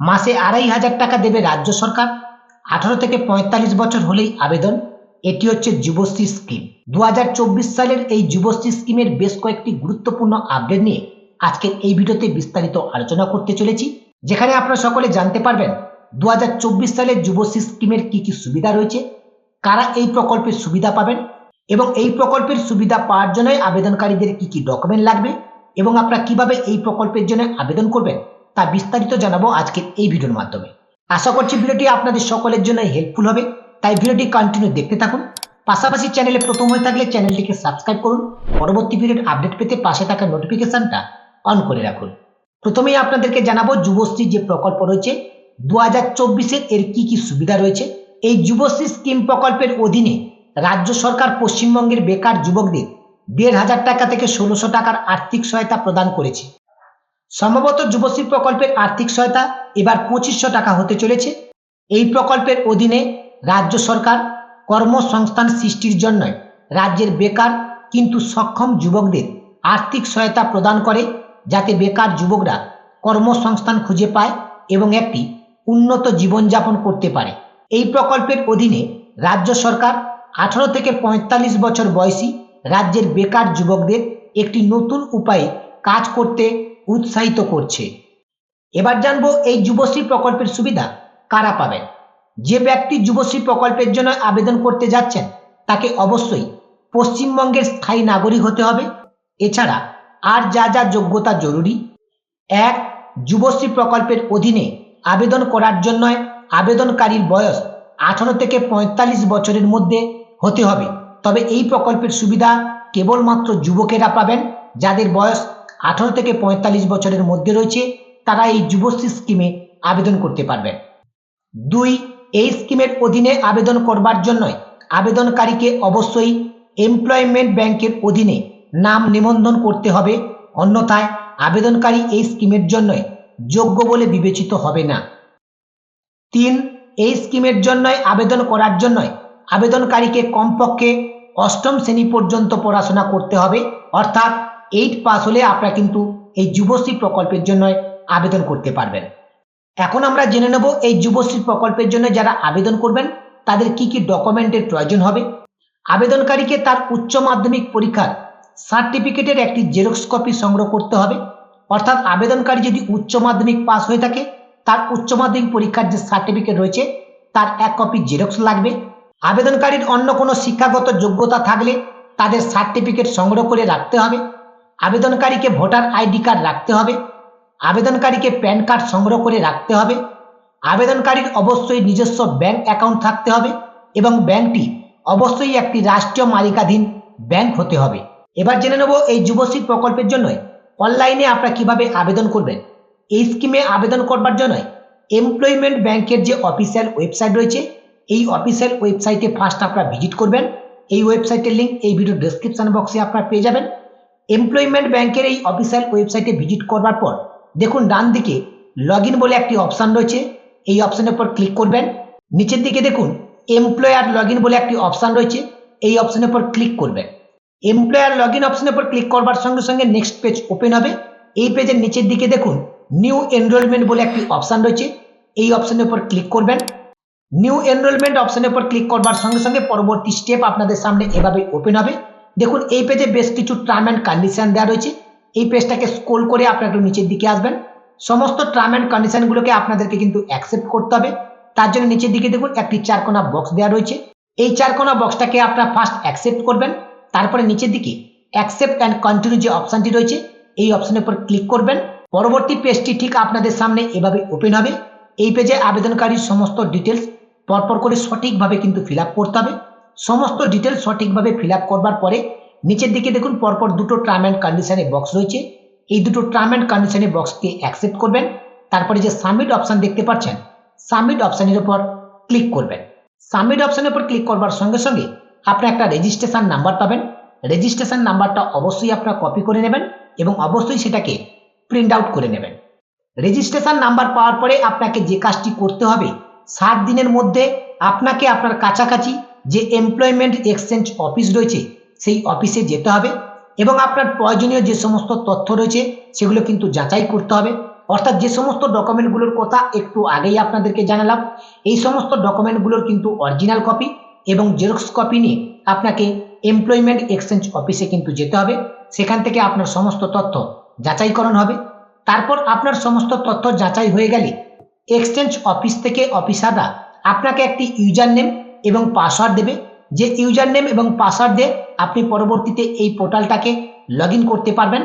মাসে আড়াই হাজার টাকা দেবে রাজ্য সরকার। আঠারো থেকে পঁয়তাল্লিশ বছর হলেই আবেদন। এটি হচ্ছে যুবশ্রী স্কিম। দু হাজার চব্বিশ সালের এই যুবশ্রী স্কিমের বেশ কয়েকটি গুরুত্বপূর্ণ আপডেট নিয়ে আজকের এই ভিডিওতে বিস্তারিত আলোচনা করতে চলেছি। যেখানে আপনারা সকলে জানতে পারবেন দু হাজার চব্বিশ সালের যুবশ্রী স্কিমের কি কি সুবিধা রয়েছে, কারা এই প্রকল্পের সুবিধা পাবেন এবং এই প্রকল্পের সুবিধা পাওয়ার জন্য আবেদনকারীদের কি কি ডকুমেন্ট লাগবে এবং আপনারা কীভাবে এই প্রকল্পের জন্য আবেদন করবেন। তা বিস্তারিত জানাব আজকের এই ভিডিওর মাধ্যমে। আশা করছি ভিডিওটি আপনাদের সকলের জন্য হেল্পফুল হবে। তাই ভিডিওটি কন্টিনিউ দেখতে থাকুন। পাশাপাশি চ্যানেলে প্রথম হয়ে থাকলে চ্যানেলটিকে সাবস্ক্রাইব করুন। পরবর্তী ভিডিওর আপডেট পেতে পাশে থাকা নোটিফিকেশনটা অন করে রাখুন। প্রথমেই আপনাদেরকে জানাব যুবশ্রী যে প্রকল্প রয়েছে দু হাজার চব্বিশের এর কি কি সুবিধা রয়েছে? এই যুবশ্রী স্কিম প্রকল্পের অধীনে রাজ্য সরকার পশ্চিমবঙ্গের বেকার যুবকদের দেড় হাজার টাকা থেকে ষোলোশো টাকার আর্থিক সহায়তা প্রদান করেছে। সম্ভবত যুবশ্রী প্রকল্পের আর্থিক সহায়তা এবার পঁচিশশো টাকা হতে চলেছে। এই প্রকল্পের অধীনে রাজ্য সরকার কর্মসংস্থান সৃষ্টির জন্য রাজ্যের বেকার কিন্তু সক্ষম যুবকদের আর্থিক সহায়তা প্রদান করে, যাতে বেকার যুবকরা কর্মসংস্থান খুঁজে পায় এবং একটি উন্নত জীবনযাপন করতে পারে। এই প্রকল্পের অধীনে রাজ্য সরকার আঠারো থেকে পঁয়তাল্লিশ বছর বয়সী রাজ্যের বেকার যুবকদের একটি নতুন উপায়ে কাজ করতে উৎসাহিত করছে। এবার জানব এই যুবশ্রী প্রকল্পের সুবিধা কারা পাবেন? যে ব্যক্তি যুবশ্রী প্রকল্পের জন্য আবেদন করতে যাচ্ছেন, তাকে অবশ্যই পশ্চিমবঙ্গের স্থায়ী নাগরিক হতে হবে। এছাড়া আর যা যা যোগ্যতা জরুরি। এক, যুবশ্রী প্রকল্পের অধীনে আবেদন করার জন্য আবেদনকারীর বয়স আঠারো থেকে পঁয়তাল্লিশ বছরের মধ্যে হতে হবে। তবে এই প্রকল্পের সুবিধা কেবলমাত্র যুবকেরা পাবেন, যাদের বয়স আঠারো থেকে পঁয়তাল্লিশ বছরের মধ্যে রয়েছে, তারা এই যুবশ্রী স্কিমে আবেদন করতে পারবেন দুই, এই স্কিমের অধীনে আবেদন করবার জন্য আবেদনকারীকে অবশ্যই এমপ্লয়মেন্ট ব্যাংকের অধীনে নাম নিবন্ধন করতে হবে, অন্যথায় আবেদনকারী এই স্কিমের জন্য যোগ্য বলে বিবেচিত হবে না। তিন, এই স্কিমের জন্য আবেদন করার জন্য আবেদনকারীকে কমপক্ষে অষ্টম শ্রেণি পর্যন্ত পড়াশোনা করতে হবে, অর্থাৎ এইট পাস হলে আপনারা কিন্তু এই যুবশ্রী প্রকল্পের জন্য আবেদন করতে পারবেন। এখন আমরা জেনে নেব এই যুবশ্রী প্রকল্পের জন্য যারা আবেদন করবেন, তাদের কি কি ডকুমেন্টের প্রয়োজন হবে? আবেদনকারীকে তার উচ্চ মাধ্যমিক পরীক্ষার সার্টিফিকেটের একটি জেরক্স কপি সংগ্রহ করতে হবে। অর্থাৎ আবেদনকারী যদি উচ্চ মাধ্যমিক পাস হয়ে থাকে, তার উচ্চ মাধ্যমিক পরীক্ষার যে সার্টিফিকেট রয়েছে, তার এক কপি জেরক্স লাগবে। আবেদনকারীর অন্য কোনো শিক্ষাগত যোগ্যতা থাকলে তাদের সার্টিফিকেট সংগ্রহ করে রাখতে হবে। আবেদনকারীকে ভোটার আইডি কার্ড রাখতে হবে, আবেদনকারীকে প্যান কার্ড সংগ্রহ করে রাখতে হবে, আবেদনকারীর অবশ্যই নিজস্ব ব্যাংক অ্যাকাউন্ট থাকতে হবে এবং ব্যাংকটি অবশ্যই একটি রাষ্ট্রীয় মালিকাধীন ব্যাংক হতে হবে। এবার জেনে নেব এই যুবশ্রী প্রকল্পের জন্য অনলাইনে আপনারা কীভাবে আবেদন করবেন। এই স্কিমে আবেদন করবার জন্য এমপ্লয়মেন্ট ব্যাংকের যে অফিসিয়াল ওয়েবসাইট রয়েছে, এই অফিসিয়াল ওয়েবসাইটে ফার্স্ট আপনারা ভিজিট করবেন। এই ওয়েবসাইটের লিঙ্ক এই ভিডিও ডেসক্রিপশন বক্সে আপনারা পেয়ে যাবেন। এমপ্লয়মেন্ট ব্যাংকের এই অফিসিয়াল ওয়েবসাইটে ভিজিট করবার পর, দেখুন ডান দিকে লগ বলে একটি অপশান রয়েছে। এই অপশানের উপর ক্লিক করবেন। নিচের দিকে দেখুন এমপ্লয়ার লগ বলে একটি অপশান রয়েছে। এই অপশানের উপর ক্লিক করবেন। এমপ্লয়ার লগ ইন অপশানের উপর ক্লিক করবার সঙ্গে সঙ্গে নেক্সট পেজ ওপেন হবে। এই পেজের নিচের দিকে দেখুন নিউ এনরোলমেন্ট বলে একটি অপশান রয়েছে। এই অপশানের উপর ক্লিক করবেন। নিউ এনরোলমেন্ট অপশানের উপর ক্লিক করবার সঙ্গে সঙ্গে পরবর্তী স্টেপ আপনাদের সামনে এভাবে ওপেন হবে। দেখুন, এই পেজে বেশ কিছু টার্ম অ্যান্ড কন্ডিশন দেওয়া রয়েছে। এই পেজটাকে স্ক্রোল করে আপনারা একটু নিচের দিকে আসবেন। সমস্ত টার্ম অ্যান্ড কন্ডিশনগুলোকে আপনাদেরকে কিন্তু অ্যাকসেপ্ট করতে হবে। তার জন্য নিচের দিকে দেখুন, একটি চারকোনা বক্স দেওয়া রয়েছে। এই চারকোনা বক্সটাকে আপনারা ফার্স্ট অ্যাকসেপ্ট করবেন। তারপরে নিচের দিকে অ্যাকসেপ্ট অ্যান্ড কন্টিনিউ যে অপশানটি রয়েছে, এই অপশানের উপর ক্লিক করবেন। পরবর্তী পেজটি ঠিক আপনাদের সামনে এভাবে ওপেন হবে। এই পেজে আবেদনকারীর সমস্ত ডিটেলস পরপর করে সঠিকভাবে কিন্তু ফিল করতে হবে। সমস্ত ডিটেলস সঠিকভাবে ফিল আপ করবার পরে নিচের দিকে দেখুন, পরপর দুটো টার্ম অ্যান্ড কন্ডিশনের বক্স রয়েছে। এই দুটো টার্ম অ্যান্ড কন্ডিশনের বক্সকে অ্যাকসেপ্ট করবেন। তারপরে যে সাবমিট অপশান দেখতে পাচ্ছেন সাবমিট অপশানের উপর ক্লিক করবেন। সাবমিট অপশানের উপর ক্লিক করবার সঙ্গে সঙ্গে আপনি একটা রেজিস্ট্রেশন নাম্বার পাবেন। রেজিস্ট্রেশন নাম্বারটা অবশ্যই আপনারা কপি করে নেবেন এবং অবশ্যই সেটাকে প্রিন্ট আউট করে নেবেন। রেজিস্ট্রেশন নাম্বার পাওয়ার পরে আপনাকে যে কাজটি করতে হবে, সাত দিনের মধ্যে আপনাকে আপনার কাছাকাছি যে এমপ্লয়মেন্ট এক্সচেঞ্জ অফিস রয়েছে, সেই অফিসে যেতে হবে এবং আপনার প্রয়োজনীয় যে সমস্ত তথ্য রয়েছে, সেগুলো কিন্তু যাচাই করতে হবে। অর্থাৎ যে সমস্ত ডকুমেন্টগুলোর কথা একটু আগেই আপনাদেরকে জানালাম, এই সমস্ত ডকুমেন্টগুলোর কিন্তু অরিজিনাল কপি এবং জেরক্স কপি নিয়ে আপনাকে এমপ্লয়মেন্ট এক্সচেঞ্জ অফিসে কিন্তু যেতে হবে। সেখান থেকে আপনার সমস্ত তথ্য যাচাইকরণ হবে। তারপর আপনার সমস্ত তথ্য যাচাই হয়ে গেলে এক্সচেঞ্জ অফিস থেকে অফিসাররা আপনাকে একটি ইউজার নেম এবং পাসওয়ার্ড দেবে। যে ইউজার নেম এবং পাসওয়ার্ড দিয়ে আপনি পরবর্তীতে এই পোর্টালটাকে লগ করতে পারবেন।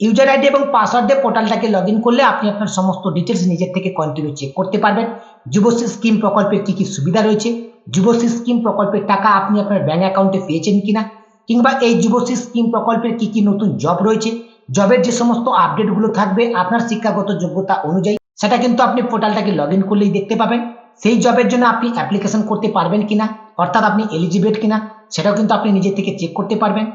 ইউজার আইডি এবং পাসওয়ার্ড দিয়ে পোর্টালটাকে লগ করলে আপনি আপনার সমস্ত ডিটেলস নিজের থেকে কন্টিনিউ চেক করতে পারবেন। যুবশ্রী স্কিম প্রকল্পের কী কী সুবিধা রয়েছে? যুবশ্রী স্কিম প্রকল্পের টাকা আপনি আপনার ব্যাঙ্ক অ্যাকাউন্টে পেয়েছেন কিনা? কিংবা এই যুবশ্রী স্কিম প্রকল্পের কি কি নতুন জব রয়েছে? জবের যে সমস্ত আপডেটগুলো থাকবে, আপনার শিক্ষাগত যোগ্যতা অনুযায়ী, সেটা কিন্তু আপনি পোর্টালটাকে লগ করলেই দেখতে পাবেন। সেই জবের জন্য আপনি অ্যাপ্লিকেশন করতে পারবেন কিনা? অর্থাৎ আপনি এলিজিবেট কিনা? সেটাও কিন্তু আপনি নিজে থেকে চেক করতে পারবেন।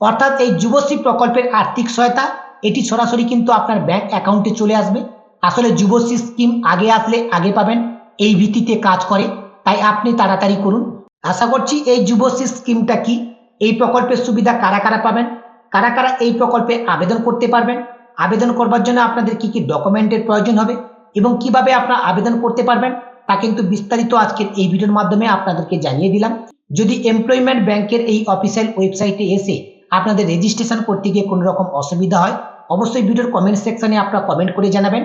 অর্থাৎ এই যুবশ্রী প্রকল্পের আর্থিক সহায়তা, এটি সরাসরি কিন্তু আপনার ব্যাংক অ্যাকাউন্টে চলে আসবে। আসলে যুবশ্রী স্কিম আগে আসলে আগে পাবেন, এই ভিত্তিতে কাজ করে। তাই আপনি তাড়াতাড়ি করুন। আশা করছি এই যুবশ্রী স্কিমটা কি? এই প্রকল্পের সুবিধা কারা কারা পাবেন? কারা কারা এই প্রকল্পে আবেদন করতে পারবেন? আবেদন করবার জন্য আপনাদের কি কি ডকুমেন্টের প্রয়োজন হবে? এবং কীভাবে আপনারা আবেদন করতে পারবেন? তা কিন্তু বিস্তারিত আজকের এই ভিডিওর মাধ্যমে আপনাদেরকে জানিয়ে দিলাম। যদি এমপ্লয়মেন্ট ব্যাংকের এই অফিসিয়াল ওয়েবসাইটে এসে আপনাদের রেজিস্ট্রেশন করতে গিয়ে কোনো রকম অসুবিধা হয়, অবশ্যই ভিডিওর কমেন্ট সেকশনে আপনারা কমেন্ট করে জানাবেন।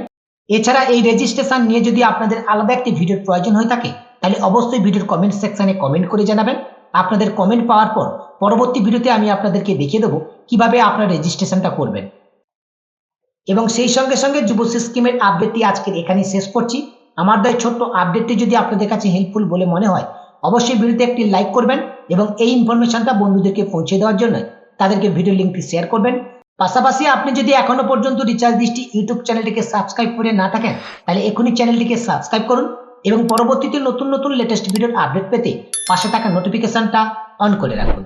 এছাড়া এই রেজিস্ট্রেশন নিয়ে যদি আপনাদের আলাদা একটি ভিডিওর প্রয়োজন হয়ে থাকে, তাহলে অবশ্যই ভিডিওর কমেন্ট সেকশনে কমেন্ট করে জানাবেন। আপনাদের কমেন্ট পাওয়ার পর পরবর্তী ভিডিওতে আমি আপনাদেরকে দেখিয়ে দেবো কীভাবে আপনারা রেজিস্ট্রেশনটা করবেন। এবং সেই সঙ্গে সঙ্গে যুবশ্রী স্কিমের আপডেটটি আজকের এখানেই শেষ করছি। আমার দেয় ছোট্ট আপডেটটি যদি আপনাদের কাছে হেল্পফুল বলে মনে হয়, অবশ্যই ভিডিওতে একটি লাইক করবেন এবং এই ইনফরমেশনটা বন্ধুদেরকে পৌঁছে দেওয়ার জন্য তাদেরকে ভিডিও লিঙ্কটি শেয়ার করবেন। পাশাপাশি আপনি যদি এখনও পর্যন্ত রিচার্জ দৃষ্টি ইউটিউব চ্যানেলটিকে সাবস্ক্রাইব করে না থাকেন, তাহলে এখনই চ্যানেলটিকে সাবস্ক্রাইব করুন এবং পরবর্তীতে নতুন নতুন লেটেস্ট ভিডিওর আপডেট পেতে পাশে থাকা নোটিফিকেশনটা অন করে রাখুন।